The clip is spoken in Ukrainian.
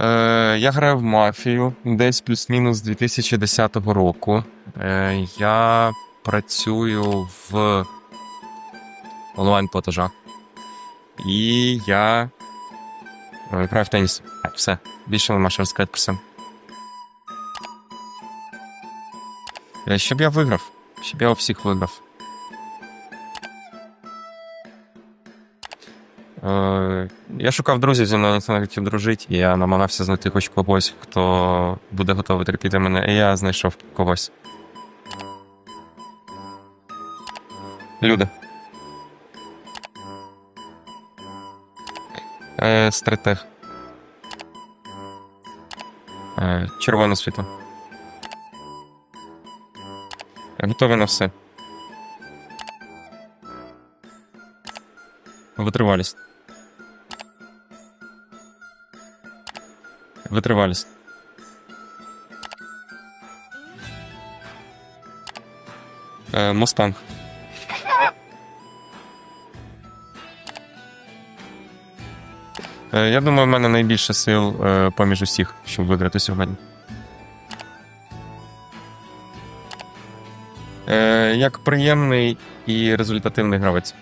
Е, я граю в мафію десь плюс-мінус з 2010 року. Е, я працюю в онлайн-платежах. І я е, граю в теніс. Все. Більше нема що розказати про це. Е, Щоб я виграв. Щоб я у всіх виграв. Я шукав друзів, зі мною не хотів дружити, і я намагався знайти хоч когось, хто буде готовий терпіти мене, і я знайшов когось. Люди. Е, стратег. Е, червоне світло. Готовий на все. Витривалість. Витривалість. Е, Мустанг. Е, Я думаю, в мене найбільше сил е, поміж усіх, щоб виграти сьогодні. Е, Як приємний і результативний гравець.